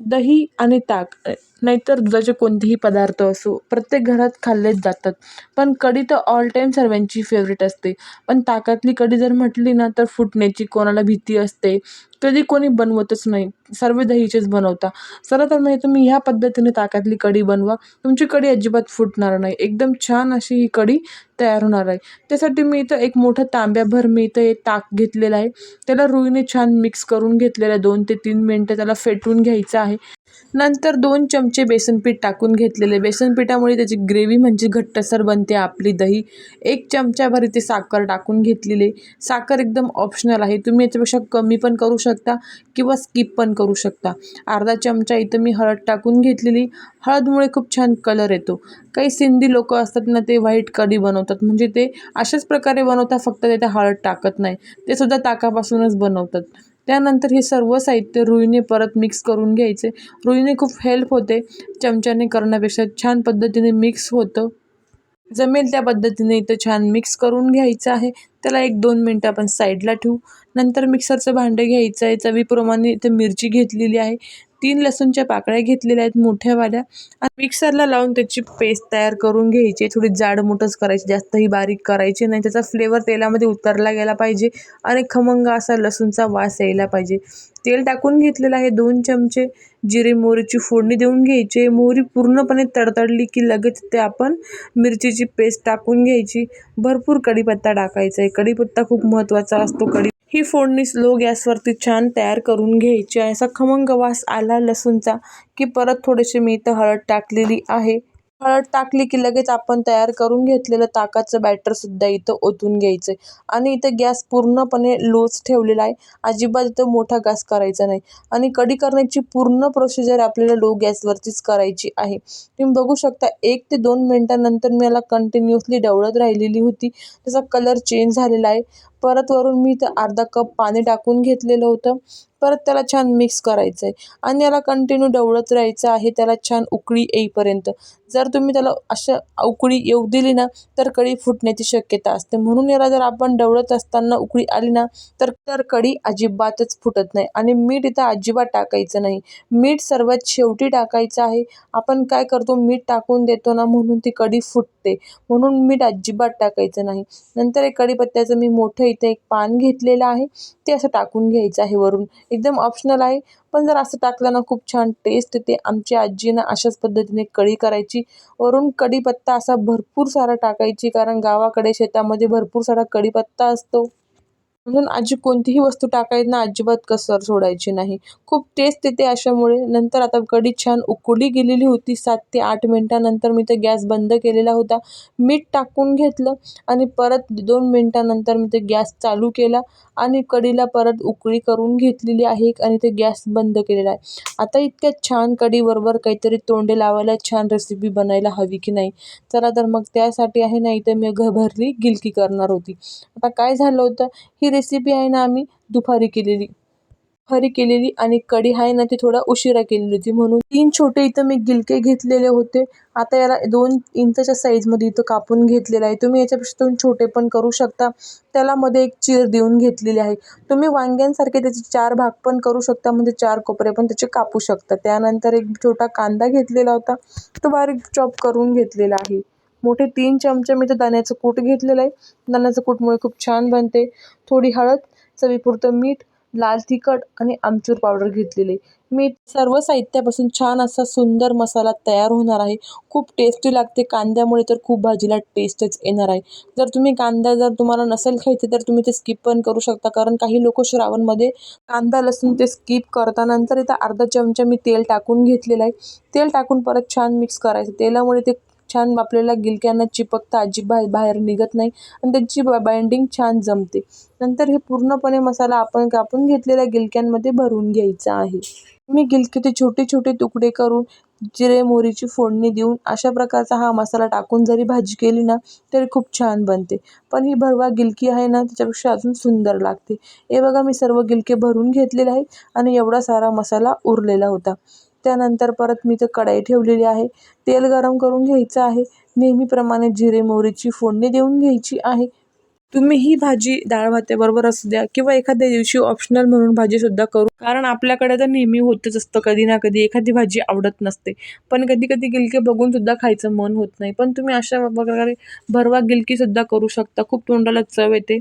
दही आणि ताक. नाहीतर दुधाचे कोणतेही पदार्थ असो प्रत्येक घरात खाल्लेच जातात. पण कढी तर ऑल टाईम सर्वांची फेवरेट असते. पण ताकातली कढी जर म्हटली ना तर फुटण्याची कोणाला भीती असते. कधी कोणी बनवतच नाही. सर्व दहीचीच बनवता. चला तर म्हणजे तुम्ही ह्या पद्धतीने ताकातली कढी बनवा. तुमची कढी अजिबात फुटणार नाही. एकदम छान अशी ही कढी तयार होणार आहे. त्यासाठी मी इथं एक मोठं तांब्याभर मी इथं एक ताक घेतलेलं आहे. त्याला रुईने छान मिक्स करून घेतलेलं आहे. दोन ते तीन मिनटं त्याला फेटून घ्यायचं आहे. नंतर दोन चमचे बेसनपीठ टाकून घेतलेले. बेसनपीठामुळे त्याची ग्रेव्ही म्हणजे घट्टसर बनते. आपली दही एक चमच्याभर इथे साखर टाकून घेतलेली साखर एकदम ऑप्शनल आहे. तुम्ही याच्यापेक्षा कमी पण करू शकता किंवा स्किप पण करू शकता. अर्धा चमचा इथं मी हळद टाकून घेतलेली. हळदमुळे खूप छान कलर येतो. काही सिंधी लोक असतात ना ते व्हाईट कढी बनवतात. म्हणजे ते अशाच प्रकारे बनवतात फक्त ते हळद टाकत नाही. ते सुद्धा ताकापासूनच बनवतात. त्यानंतर हे सर्व साहित्य रुईने परत मिक्स करून घ्यायचे. रुईने खूप हेल्प होते. चमच्याने करण्यापेक्षा छान पद्धतीने मिक्स होतं. जमेल त्या पद्धतीने इथं छान मिक्स करून घ्यायचं आहे. त्याला एक दोन मिनटं आपण साईडला ठेवू. नंतर मिक्सरचं भांडं घ्यायचं आहे. चवीप्रमाणे इथं मिरची घेतलेली आहे. तीन लसूणच्या पाकळ्या घेतलेल्या आहेत मोठ्यावाल्या आणि मिक्सरला लावून त्याची पेस्ट तयार करून घ्यायची थोडी जाड मोठंच करायची जास्तही बारीक करायची नाही. त्याचा फ्लेवर तेलामध्ये उतरला गेला पाहिजे आणि खमंग असा लसूणचा वास यायला पाहिजे. तेल टाकून घेतलेलं आहे दोन चमचे जिरे मोहरीची फोडणी देऊन घ्यायची मोहरी पूर्णपणे तडतडली की लगेच ते आपण मिरचीची पेस्ट टाकून घ्यायची. भरपूर कढीपत्ता टाकायचा आहे. कढीपत्ता खूप महत्त्वाचा असतो. कढी ही फोडणी स्लो गॅसवरती छान तयार करून घ्यायची आहे. असा खमंग वास आला लसूणचा की परत थोडेसे मी इथं हळद टाकलेली आहे. हळद टाकली की लगेच आपण तयार करून घेतलेलं ताकाचं बॅटरसुद्धा इथं ओतून घ्यायचं आहे आणि इथं गॅस पूर्णपणे लोच ठेवलेला आहे. अजिबात इथं मोठा गॅस करायचा नाही. आणि कढी करण्याची पूर्ण प्रोसिजर आपल्याला लो गॅसवरतीच करायची आहे. तुम्ही बघू शकता एक ते दोन मिनटानंतर मी याला कंटिन्युअसली डवळत राहिलेली होती. त्याचा कलर चेंज झालेला आहे. परत वरून मी इथं अर्धा कप पाणी टाकून घेतलेलं होतं. परत त्याला छान मिक्स करायचं आहे आणि याला कंटिन्यू ढवळत राहायचं आहे त्याला छान उकळी येईपर्यंत. जर तुम्ही त्याला अशा उकळी येऊ दिली ना तर कढी फुटण्याची शक्यता असते. म्हणून याला जर आपण ढवळत असताना उकळी आली ना तर तर कढी अजिबातच फुटत नाही. आणि मीठ इथं अजिबात टाकायचं नाही. मीठ सर्वात शेवटी टाकायचं आहे. आपण काय करतो मीठ टाकून देतो ना म्हणून ती कढी फुटते. म्हणून मीठ अजिबात टाकायचं नाही. नंतर एक कढीपत्त्याचं मी मोठं इथं एक पान घेतलेलं आहे. ते असं टाकून घ्यायचं आहे वरून. एकदम ऑप्शनल आहे. पण जर असं टाकलं ना खूप छान टेस्ट येते. आमची आजीनं अशाच पद्धतीने कढी करायची. वरून कढीपत्ता असा भरपूर सारा टाकायची कारण गावाकडे शेतामध्ये भरपूर सारा कढीपत्ता असतो. म्हणून आजी कोणतीही वस्तू टाकायला अजिबात कसर सोडायची नाही. खूप टेस्ट येते अशामुळे. नंतर आता कढी छान उकळली गेलेली होती. सात ते आठ मिनटानंतर मी ते गॅस बंद केलेला होता. मीठ टाकून घेतलं आणि परत दोन मिनटानंतर मी ते गॅस चालू केला आणि कढीला परत उकळी करून घेतलेली आहे आणि ते गॅस बंद केलेला आहे. आता इतक्या छान कढीबरोबर काहीतरी तोंडे लावायला छान रेसिपी बनायला हवी की नाही? चला तर मग त्यासाठी आहे नाही तर मी घ भरली गिलकी करणार होती. आता काय झालं होतं? ही रेसिपी आहे ना आम्ही दुपारी केलेली. दुपारी केलेली आणि कढी आहे ना ती थोडा उशिरा केलेली होती. म्हणून तीन छोटे इथं मी गिलके घेतलेले होते. आता याला दोन इंचच्या साईजमध्ये इथं कापून घेतलेलं आहे. तुम्ही याच्यापेक्षा दोन छोटे पण करू शकता. त्याला मध्ये एक चीर देऊन घेतलेली आहे. तुम्ही वांग्यांसारखे त्याचे चार भाग पण करू शकता. म्हणजे चार कोपरे पण त्याचे कापू शकता. त्यानंतर एक छोटा कांदा घेतलेला होता. तो बारीक चॉप करून घेतलेला आहे. मोठे तीन चमचे मी तर दाण्याचं कूट घेतलेलं आहे. दाण्याचं कूटमुळे खूप छान बनते. थोडी हळद चवीपुरतं मीठ लाल तिखट आणि आमचूर पावडर घेतलेली मी सर्व साहित्यापासून छान असा सुंदर मसाला तयार होणार आहे. खूप टेस्टी लागते. कांद्यामुळे तर खूप भाजीला टेस्टच येणार आहे. जर तुम्ही कांदा जर तुम्हाला नसेल खायचे तर तुम्ही ते स्किप पण करू शकता. कारण काही लोक श्रावणमध्ये कांदा लसूण ते स्किप करता नंतर इथं अर्धा चमचा मी तेल टाकून घेतलेलं आहे. तेल टाकून परत छान मिक्स करायचं. तेलामुळे ते छान आपल्याला गिलक्यांना चिपकता अजिबात बाहेर निघत नाही आणि त्यांची बाइंडिंग छान जमते. नंतर हे पूर्णपणे मसाला आपण कापून घेतलेल्या गिलक्यांमध्ये भरून घ्यायचा आहे. मी गिलकीचे छोटे छोटे तुकडे करून जिरे मोहरीची फोडणी देऊन अशा प्रकारचा हा मसाला टाकून जरी भाजी केली ना तरी खूप छान बनते. पण ही भरवा गिलकी आहे ना त्याच्यापेक्षा अजून सुंदर लागते. हे बघा मी सर्व गिलके भरून घेतलेले आहे आणि एवढा सारा मसाला उरलेला होता. त्यानंतर परत मी ते कढई ठेवलेली आहे. तेल गरम करून घ्यायचं आहे. नेहमीप्रमाणे जिरे मोहरीची फोडणी देऊन घ्यायची आहे. तुम्ही ही भाजी डाळ भात्याबरोबर असू द्या किंवा एखाद्या दिवशी ऑप्शनल म्हणून भाजीसुद्धा करू. कारण आपल्याकडे तर नेहमी होतच असतं. कधी ना कधी एखादी भाजी आवडत नसते. पण कधी कधी गिलके बघूनसुद्धा खायचं मन होत नाही. पण तुम्ही अशा प्रकारे भरवा गिलकीसुद्धा करू शकता. खूप तोंडाला चव येते.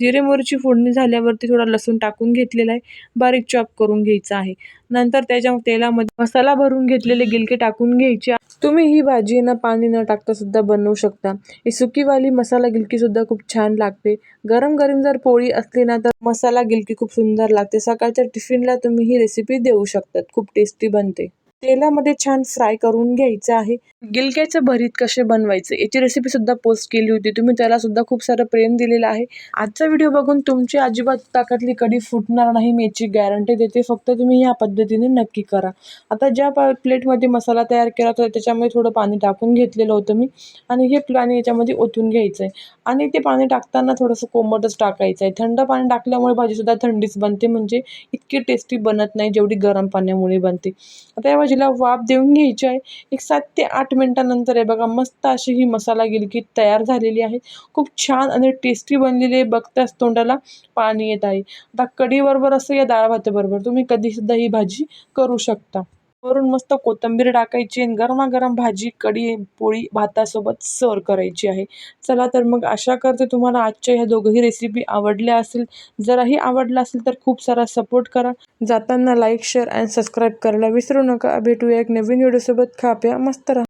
जिरे मोहरीची फोडणी झाल्यावरती थोडा लसूण टाकून घेतलेला आहे. बारीक चॉप करून घ्यायचा आहे. नंतर त्याच्या तेलामध्ये मसाला भरून घेतलेले गिलके टाकून घ्यायचे. तुम्ही ही भाजी ना पाणी न टाकता सुद्धा बनवू शकता. ही सुकीवाली मसाला गिलकी सुद्धा खूप छान लागते. गरम गरम जर पोळी असली ना तर मसाला गिलकी खूप सुंदर लागते. सकाळच्या टिफिनला तुम्ही ही रेसिपी देऊ शकतात. खूप टेस्टी बनते. तेलामध्ये छान फ्राय करून घ्यायचं आहे. गिलक्याचं भरीत कसे बनवायचे याची रेसिपी सुद्धा पोस्ट केली होती. तुम्ही त्याला सुद्धा खूप सारं प्रेम दिलेलं आहे. आजचा व्हिडिओ बघून तुमची अजिबात ताकातली कढी फुटणार नाही मी याची गॅरंटी देते. फक्त तुम्ही ह्या पद्धतीने नक्की करा. आता ज्या पा प्लेटमध्ये मसाला तयार केला होता त्याच्यामध्ये थोडं पाणी टाकून घेतलेलं होतं मी. आणि हे पाणी याच्यामध्ये ओतून घ्यायचं आहे आणि ते पाणी टाकताना थोडंसं कोमटच टाकायचं आहे. थंड पाणी टाकल्यामुळे भाजीसुद्धा थंडीच बनते. म्हणजे इतकी टेस्टी बनत नाही जेवढी गरम पाण्यामुळे बनते. आता या भाजीला वाफ देऊन घ्यायची आहे. एक सात ते आठ मिनटानंतर आहे बघा मस्त अशी ही मसाला गिलकी तयार झालेली आहे. खूप छान आणि टेस्टी बनलेली आहे. बघताच तोंडाला पाणी येत आहे. आता कढीबरोबर असं या डाळ भाताबरोबर तुम्ही कधीसुद्धा ही भाजी करू शकता. वरून मस्त कोथिंबीर टाकायची आणि गरमागरम भाजी कढी पोळी भातासोबत सर्व करायची आहे. चला तर मग आशा करते तुम्हाला आजच्या ह्या दोघंही रेसिपी आवडल्या असेल. जराही आवडला असेल तर खूप सारा सपोर्ट करा. जाताना लाईक शेअर अँड सबस्क्राईब करायला विसरू नका. भेटूया एक नवीन व्हिडिओसोबत खा प्या मस्त राहा.